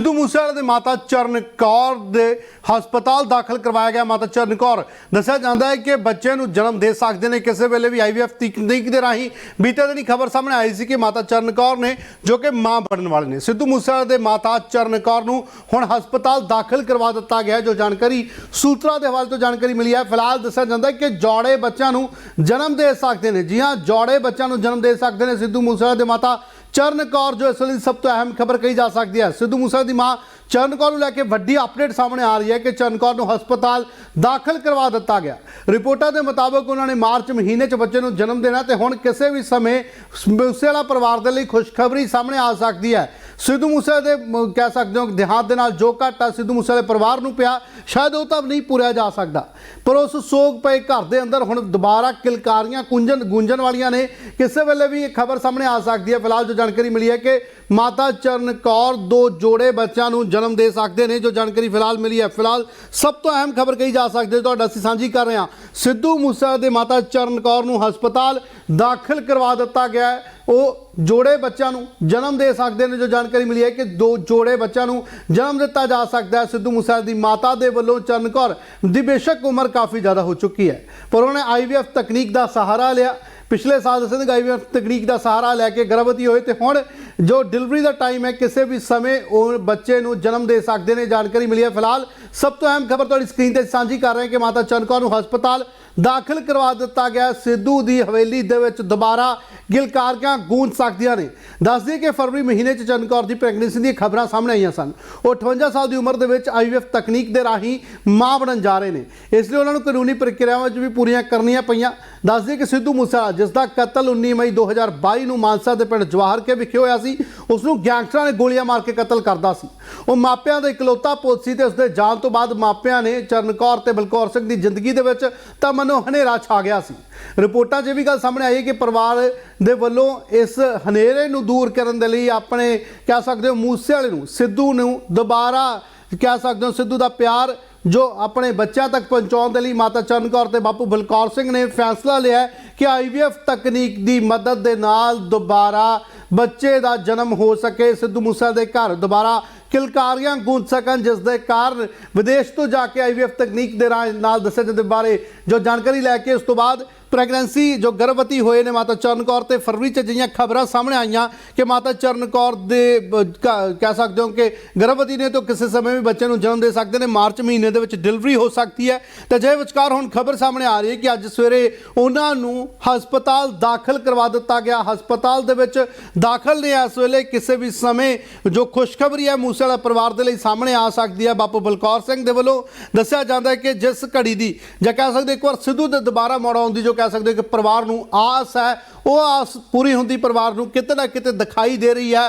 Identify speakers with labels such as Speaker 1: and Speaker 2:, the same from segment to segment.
Speaker 1: ਸਿੱਧੂ ਮੂਸੇਵਾਲੇ ਦੇ ਮਾਤਾ ਚਰਨ ਕੌਰ ਦੇ ਹਸਪਤਾਲ ਦਾਖਲ ਕਰਵਾਇਆ ਗਿਆ। ਮਾਤਾ ਚਰਨ ਕੌਰ ਦੱਸਿਆ ਜਾਂਦਾ ਹੈ ਕਿ ਬੱਚੇ ਨੂੰ ਜਨਮ ਦੇ ਸਕਦੇ ਨੇ। ਕਿਸੇ ਵੇਲੇ ਵੀ ਆਈਵੀਐਫ ਤਕਨੀਕ ਦੇ ਰਾਹੀਂ ਬੀਤੇ ਦਿਨੀ ਖਬਰ ਸਾਹਮਣੇ ਆਈ ਸੀ ਕਿ ਮਾਤਾ ਚਰਨ ਕੌਰ ਨੇ ਜੋ ਕਿ ਮਾਂ ਬਣਨ ਵਾਲੇ ਨੇ। ਸਿੱਧੂ ਮੂਸੇਵਾਲੇ ਦੇ ਮਾਤਾ ਚਰਨ ਕੌਰ ਨੂੰ ਹੁਣ ਹਸਪਤਾਲ ਦਾਖਲ ਕਰਵਾ ਦਿੱਤਾ ਗਿਆ ਜੋ ਜਾਣਕਾਰੀ ਸੂਤਰਾਂ ਦੇ ਹਵਾਲੇ ਤੋਂ ਜਾਣਕਾਰੀ ਮਿਲੀ ਹੈ। ਫਿਲਹਾਲ ਦੱਸਿਆ ਜਾਂਦਾ ਹੈ ਕਿ ਜੋੜੇ ਬੱਚਿਆਂ ਨੂੰ ਜਨਮ ਦੇ ਸਕਦੇ ਨੇ। ਜੀ ਹਾਂ, ਜੋੜੇ ਬੱਚਿਆਂ ਨੂੰ ਜਨਮ ਦੇ ਸਕਦੇ ਨੇ ਸਿੱਧੂ ਮੂਸੇਵਾਲੇ ਦੇ ਮਾਤਾ ਚਰਨ ਕੌਰ, ਜੋ ਇਸ ਲਈ ਸਭ ਤੋਂ ਅਹਿਮ ਖਬਰ ਕਹੀ ਜਾ ਸਕਦੀ ਹੈ। ਸਿੱਧੂ ਮੂਸੇਵਾਲੇ ਦੀ ਮਾਂ ਚਰਨ ਕੌਰ ਨੂੰ ਲੈ ਕੇ ਵੱਡੀ ਅਪਡੇਟ ਸਾਹਮਣੇ ਆ ਰਹੀ ਹੈ ਕਿ ਚਰਨ ਕੌਰ ਨੂੰ ਹਸਪਤਾਲ ਦਾਖਲ ਕਰਵਾ ਦਿੱਤਾ ਗਿਆ। ਰਿਪੋਰਟਾਂ ਦੇ ਮੁਤਾਬਕ ਉਹਨਾਂ ਨੇ ਮਾਰਚ ਮਹੀਨੇ 'ਚ ਬੱਚੇ ਨੂੰ ਜਨਮ ਦੇਣਾ ਤੇ ਹੁਣ ਕਿਸੇ ਵੀ ਸਮੇਂ ਮੂਸੇਵਾਲਾ ਪਰਿਵਾਰ ਦੇ ਲਈ ਖੁਸ਼ਖਬਰੀ ਸਾਹਮਣੇ ਆ ਸਕਦੀ ਹੈ। ਸਿੱਧੂ ਮੂਸੇ ਦੇ ਕਹਿ ਸਕਦੇ ਹੋ ਕਿ ਦੇਹਾਂਤ ਦੇ ਨਾਲ ਜੋ ਘਾਟਾ ਸਿੱਧੂ ਮੂਸੇ ਦੇ ਪਰਿਵਾਰ ਨੂੰ ਪਿਆ, ਸ਼ਾਇਦ ਉਹ ਤਾਂ ਨਹੀਂ ਪੂਰਿਆ ਜਾ ਸਕਦਾ। ਪਰ ਉਸ ਸੋਗ ਪਏ ਘਰ ਦੇ ਅੰਦਰ, ਹੁਣ ਦੁਬਾਰਾ ਕਿਲਕਾਰੀਆਂ ਕੁੰਜਨ ਗੂੰਜਣ ਵਾਲੀਆਂ ਨੇ, ਕਿਸੇ ਵੇਲੇ ਵੀ ਇਹ ਖਬਰ ਸਾਹਮਣੇ ਆ ਸਕਦੀ ਹੈ। ਫਿਲਹਾਲ ਜੋ ਜਾਣਕਾਰੀ ਮਿਲੀ ਹੈ ਕਿ ਮਾਤਾ ਚਰਨ ਕੌਰ ਦੋ ਜੋੜੇ ਬੱਚਿਆਂ ਨੂੰ ਜਨਮ ਦੇ ਸਕਦੇ ਨੇ, ਜੋ ਜਾਣਕਾਰੀ ਫਿਲਹਾਲ ਮਿਲੀ ਹੈ। ਫਿਲਹਾਲ ਸਭ ਤੋਂ ਅਹਿਮ ਖਬਰ ਕਹੀ ਜਾ ਸਕਦੀ ਹੈ ਤੁਹਾਡਾ ਅਸੀਂ ਸਾਂਝੀ ਕਰ ਰਹੇ ਹਾਂ। ਸਿੱਧੂ ਮੂਸੇਵਾਲੇ ਦੇ ਮਾਤਾ ਚਰਨ ਕੌਰ ਨੂੰ ਹਸਪਤਾਲ ਦਾਖਲ ਕਰਵਾ ਦਿੱਤਾ ਗਿਆ ਹੈ। ਉਹ ਜੋੜੇ ਬੱਚਿਆਂ ਨੂੰ ਜਨਮ ਦੇ ਸਕਦੇ ਨੇ, ਜੋ ਜਾਣਕਾਰੀ ਮਿਲੀ ਹੈ ਕਿ ਦੋ ਜੋੜੇ ਬੱਚਿਆਂ ਨੂੰ ਜਨਮ ਦਿੱਤਾ ਜਾ ਸਕਦਾ ਹੈ। ਸਿੱਧੂ ਮੂਸੇਵਾਲੇ ਦੀ ਮਾਤਾ ਦੇ ਵੱਲੋਂ ਚਰਨ ਕੌਰ ਦੀ ਬੇਸ਼ੱਕ ਉਮਰ ਕਾਫੀ ਜ਼ਿਆਦਾ ਹੋ ਚੁੱਕੀ ਹੈ। ਪਰ ਉਹਨੇ ਆਈਵੀਐਫ ਤਕਨੀਕ ਦਾ ਸਹਾਰਾ ਲਿਆ। ਪਿਛਲੇ ਸਾਲ ਦੱਸਿਆ ਕਿ ਆਈਵੀਐਫ ਤਕਨੀਕ ਦਾ ਸਹਾਰਾ ਲੈ ਕੇ ਗਰਭਵਤੀ ਹੋਏ ਤੇ ਹੁਣ ਜੋ ਡਿਲੀਵਰੀ ਦਾ ਟਾਈਮ ਹੈ, ਕਿਸੇ ਵੀ ਸਮੇਂ ਉਹ ਬੱਚੇ ਨੂੰ ਜਨਮ ਦੇ ਸਕਦੇ ਨੇ, ਜਾਣਕਾਰੀ ਮਿਲੀ ਹੈ। ਫਿਲਹਾਲ ਸਭ ਤੋਂ ਅਹਿਮ ਖਬਰ ਤੁਹਾਡੀ ਸਕਰੀਨ ਤੇ ਸਾਂਝੀ ਕਰ ਰਹੇ ਹਾਂ ਕਿ ਮਾਤਾ ਚਰਨ ਕੌਰ ਨੂੰ ਹਸਪਤਾਲ ਦਾਖਲ ਕਰਵਾ ਦਿੱਤਾ ਗਿਆ ਸਿੱਧੂ ਦੀ ਹਵੇਲੀ ਦੇ ਵਿੱਚ ਦੁਬਾਰਾ ਗਿਲਕਾਰੀਆਂ ਗੂੰਜ ਸਕਦੀਆਂ ਨੇ। ਦੱਸ ਕਿ ਫਰਵਰੀ ਮਹੀਨੇ 'ਚ ਚਰਨ ਕੌਰ ਦੀ ਪ੍ਰੈਗਨੈਂਸੀ ਦੀਆਂ ਖਬਰਾਂ ਸਾਹਮਣੇ ਆਈਆਂ ਸਨ। ਉਹ 58 ਸਾਲ ਦੀ ਉਮਰ ਦੇ ਵਿੱਚ ਆਈਵੀਐਫ ਤਕਨੀਕ ਦੇ ਰਾਹੀਂ ਮਾਂ ਬਣਨ ਜਾ ਰਹੇ ਨੇ। ਇਸ ਲਈ ਉਹਨਾਂ ਨੂੰ ਕਾਨੂੰਨੀ ਪ੍ਰਕਿਰਿਆਵਾਂ 'ਚ ਵੀ ਪੂਰੀਆਂ ਕਰਨੀਆਂ ਪਈਆਂ। ਦੱਸ ਕਿ ਸਿੱਧੂ ਮੂਸੇਵਾਲਾ ਜਿਸ ਦਾ ਕਤਲ 19 ਮਈ 2022 ਨੂੰ ਮਾਨਸਾ ਦੇ ਪਿੰਡ ਜਵਾਹਰ ਕੇ ਵਿਖੇ ਹੋਇਆ ਸੀ ਉਸ ਨੂੰ ਗੈਂਗਸਟਰਾਂ ਨੇ ਗੋਲੀਆਂ ਮਾਰ ਕੇ ਕਤਲ ਕਰਦਾ ਸੀ। ਉਹ ਮਾਪਿਆਂ ਦਾ ਇਕਲੌਤਾ ਪੁੱਤ ਸੀ ਤੇ ਉਸ ਦੇ ਜਾਣ ਤੋਂ ਬਾਅਦ ਮਾਪਿਆਂ ਨੇ ਚਰਨ ਕੌਰ ਤੇ ਬਲਕੌਰ ਸਿੰਘ ਦੀ ਜ਼ਿੰਦਗੀ ਦੇ ਵਿੱਚ ਤਾਂ ਮਨੋ ਹਨੇਰਾ ਛਾ ਗਿਆ ਸੀ। ਰਿਪੋਰਟਾਂ 'ਚ ਇਹ ਵੀ ਗੱਲ ਸਾਹਮਣੇ ਆਈ ਕਿ ਪਰਿਵਾਰ ਦੇ ਵੱਲੋਂ ਇਸ ਹਨੇਰੇ ਨੂੰ ਦੂਰ ਕਰਨ ਦੇ ਲਈ ਆਪਣੇ ਕਹਿ ਸਕਦੇ ਹੋ ਮੂਸੇ ਵਾਲੇ ਨੂੰ, ਸਿੱਧੂ ਨੂੰ ਦੁਬਾਰਾ ਕਹਿ ਸਕਦੇ ਹੋ ਸਿੱਧੂ ਦਾ ਪਿਆਰ ਜੋ ਆਪਣੇ ਬੱਚਿਆਂ ਤੱਕ ਪਹੁੰਚਾਉਣ ਦੇ ਲਈ ਮਾਤਾ ਚਰਨ ਕੌਰ ਤੇ ਬਾਪੂ ਬਲਕੌਰ ਸਿੰਘ ਨੇ ਫੈਸਲਾ ਲਿਆ ਹੈ ਕਿ ਆਈਵੀਐਫ ਤਕਨੀਕ ਦੀ ਮਦਦ ਦੇ ਨਾਲ ਦੁਬਾਰਾ ਬੱਚੇ ਦਾ ਜਨਮ ਹੋ ਸਕੇ। ਸਿੱਧੂ ਮੂਸਾ ਦੇ ਘਰ ਦੁਬਾਰਾ ਕਿਲਕਾਰੀਆਂ ਗੂੰਜ ਸਕਣ, ਜਿਸ ਦੇ ਕਾਰਨ ਵਿਦੇਸ਼ ਤੋਂ ਜਾ ਕੇ ਆਈਵੀਐਫ ਤਕਨੀਕ ਦੇ ਰਾਹ ਨਾਲ ਦੱਸੇ ਜਾਂਦੇ ਬਾਰੇ ਜੋ ਜਾਣਕਾਰੀ ਲੈ ਕੇ ਉਸ ਤੋਂ ਬਾਅਦ ਪ੍ਰੈਗਨੈਂਸੀ ਜੋ ਗਰਭਵਤੀ ਹੋਏ ਨੇ ਮਾਤਾ ਚਰਨ ਕੌਰ ਤੇ ਫਰਵਰੀ ਚ ਜਿਹੀਆਂ ਖਬਰਾਂ ਸਾਹਮਣੇ ਆਈਆਂ ਕਿ ਮਾਤਾ ਚਰਨ ਕੌਰ ਦੇ ਕ- ਕਹਿ ਸਕਦੇ ਹੋ ਕਿ ਗਰਭਵਤੀ ਨੇ ਤਾਂ ਕਿਸੇ ਸਮੇਂ ਵੀ ਬੱਚੇ ਨੂੰ ਜਨਮ ਦੇ ਸਕਦੇ ਨੇ, ਮਾਰਚ ਮਹੀਨੇ ਦੇ ਵਿੱਚ ਡਿਲੀਵਰੀ ਹੋ ਸਕਦੀ ਹੈ। ਤੇ ਜੇ ਵਿਚਕਾਰ ਹੁਣ ਖਬਰ ਸਾਹਮਣੇ ਆ ਰਹੀ ਹੈ ਕਿ ਅੱਜ ਸਵੇਰੇ ਉਹਨਾਂ ਨੂੰ ਹਸਪਤਾਲ ਦਾਖਲ ਕਰਵਾ ਦਿੱਤਾ ਗਿਆ। ਹਸਪਤਾਲ ਦੇ ਵਿੱਚ ਦਾਖਲ ਨੇ। ਇਸ ਵੇਲੇ ਕਿਸੇ ਵੀ ਸਮੇਂ ਜੋ ਖੁਸ਼ਖਬਰੀ ਹੈ ਮੂਸੇ ਵਾਲਾ ਪਰਿਵਾਰ ਦੇ ਲਈ ਸਾਹਮਣੇ ਆ ਸਕਦੀ ਹੈ। ਬਾਪੂ ਬਲਕੌਰ ਸਿੰਘ ਦੇ ਵੱਲੋਂ ਦੱਸਿਆ ਜਾਂਦਾ ਹੈ ਕਿ ਜਿਸ ਘੜੀ ਦੀ, ਜਾਂ ਕਹਿ ਸਕਦੇ ਇੱਕ ਵਾਰ ਸਿੱਧੂ ਦੇ ਦੁਬਾਰਾ ਮੋੜ ਆਉਣ ਦੀ ਜੋ ਕਹਿ ਸਕਦੇ ਕਿ ਪਰਿਵਾਰ ਨੂੰ ਆਸ ਹੈ, ਉਹ ਆਸ ਪੂਰੀ ਹੁੰਦੀ ਪਰਿਵਾਰ ਨੂੰ, ਕਿਤੇ ਨਾ ਕਿਤੇ ਦਿਖਾਈ ਦੇ ਰਹੀ ਹੈ।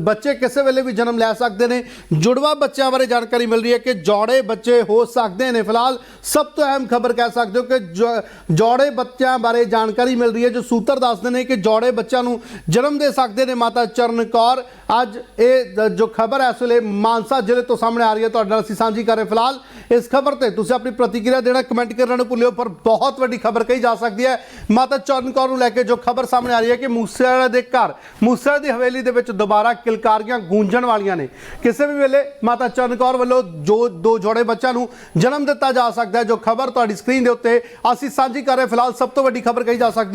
Speaker 1: ਬੱਚੇ ਕਿਸੇ ਵੇਲੇ ਵੀ ਜਨਮ ਲੈ ਸਕਦੇ ਨੇ। ਜੁੜਵਾ ਬੱਚਿਆਂ ਬਾਰੇ ਜਾਣਕਾਰੀ ਮਿਲ ਰਹੀ ਹੈ ਕਿ ਜੋੜੇ ਬੱਚੇ ਹੋ ਸਕਦੇ ਨੇ। ਫਿਲਹਾਲ ਸਭ ਤੋਂ ਅਹਿਮ ਖਬਰ ਕਹਿ ਸਕਦੇ ਹੋ ਕਿ ਜੋੜੇ ਬੱਚਿਆਂ ਬਾਰੇ ਜਾਣਕਾਰੀ ਮਿਲ ਰਹੀ ਹੈ, ਜੋ ਸੂਤਰ ਦੱਸਦੇ ਨੇ ਕਿ ਜੋੜੇ ਬੱਚਿਆਂ ਨੂੰ ਜਨਮ ਦੇ ਸਕਦੇ ਨੇ। ਮਾਤਾ ਚਰਨ ਕੌਰ ਅੱਜ ਇਹ ਜੋ ਖਬਰ ਹੈ, ਇਸ ਵੇਲੇ ਮਾਨਸਾ ਜ਼ਿਲ੍ਹੇ ਤੋਂ ਸਾਹਮਣੇ ਆ ਰਹੀ ਹੈ। ਤੁਹਾਡੇ ਨਾਲ ਅਸੀਂ ਸਾਂਝੀ ਕਰ ਰਹੇ ਫਿਲਹਾਲ। ਇਸ ਖਬਰ ਤੇ ਤੁਸੀਂ ਆਪਣੀ ਪ੍ਰਤੀਕਿਰਿਆ ਦੇਣਾ, ਕਮੈਂਟ ਕਰਨਾ ਨੂੰ ਭੁੱਲਿਓ, ਪਰ ਬਹੁਤ ਵੱਡੀ ਖਬਰ ਕਹੀ ਜਾ ਸਕਦੀ ਹੈ। ਮਾਤਾ ਚਰਨ ਕੌਰ ਨੂੰ ਲੈ ਕੇ ਜੋ ਖਬਰ ਸਾਹਮਣੇ ਆ ਰਹੀ ਹੈ ਕਿ ਮੂਸੇਵਾਲੇ ਦੇ ਘਰ ਮੂਸੇਵਾਲੇ ਦੀ ਹਵੇਲੀ ਦੇ ਵਿੱਚ ਦੁਬਾਰਾ ਕਿਲਕਾਰੀਆਂ ਗੂੰਜਣ ਵਾਲੀਆਂ ਨੇ। ਕਿਸੇ ਵੀ ਵੇਲੇ ਮਾਤਾ ਚਰਨ ਕੌਰ ਵੱਲੋਂ ਜੋ ਦੋ ਜੋੜੇ ਬੱਚਿਆਂ ਨੂੰ ਜਨਮ ਦਿੱਤਾ ਜਾ ਸਕਦਾ ਹੈ, ਜੋ ਖਬਰ ਤੁਹਾਡੀ ਸਕਰੀਨ ਦੇ ਉੱਤੇ ਅਸੀਂ ਸਾਂਝੀ ਕਰ ਰਹੇ ਫਿਲਹਾਲ ਸਭ ਤੋਂ ਵੱਡੀ ਖਬਰ ਕਹੀ ਜਾ ਸਕਦੀ